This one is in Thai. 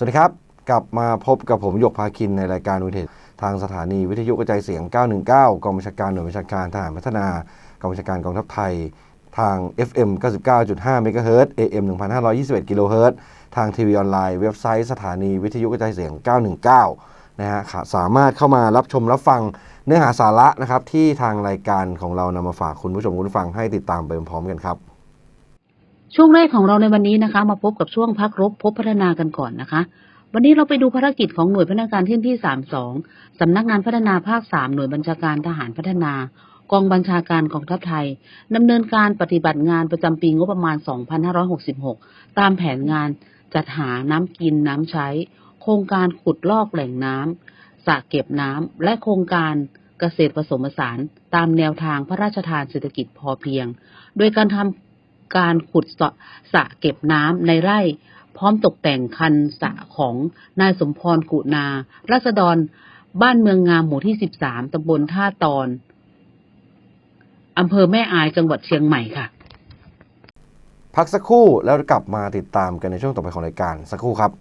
สวัสดีครับ กลับมาพบกับผมหยกพาคินในรายการวิทยทางสถานีวิทยุกระจายเสียง 919 กองบัญชาการหน่วยบัญชาการทหารพัฒนากองบัญชาการกองทัพไทย ทาง FM 99.5 MHz AM 1521 kHz ทางทีวีออนไลน์เว็บไซต์สถานีวิทยุกระจายเสียง 919 นะฮะสามารถเข้ามารับชมรับฟังเนื้อหาสาระนะครับที่ทางรายการของเรานำมาฝากคุณผู้ชมคุณผู้ฟังให้ติดตามไปพร้อมกันครับ ช่วงแรกของเราในวันนี้นะคะ มาพบกับช่วงพักรบพบพัฒนากันก่อนนะคะ วันนี้เราไปดูภารกิจของหน่วยพัฒนาการที่ที่ 32 สำนักงานพัฒนาภาค 3 หน่วยบัญชาการทหารพัฒนากองบัญชาการกองทัพไทยดำเนินการปฏิบัติงานประจำปีงบประมาณ 2566 ตามแผนงานจัดหาน้ำกินน้ำใช้ โครงการขุดลอกแหล่งน้ำสระเก็บน้ำและโครงการเกษตรผสมผสาน ตามแนวทางพระราชทานเศรษฐกิจพอเพียง โดยการทำ การขุดสระสะเก็บน้ำในไร่ พร้อมตกแต่งคันสระของนายสมพรกุนารัษฎรบ้านเมืองงามหมู่ที่ 13ตำบลท่าตอนอำเภอแม่อายจังหวัดเชียงใหม่ค่ะ พักสักครู่แล้วกลับมาติดตามกันในช่วงต่อไปของรายการสักครู่ครับ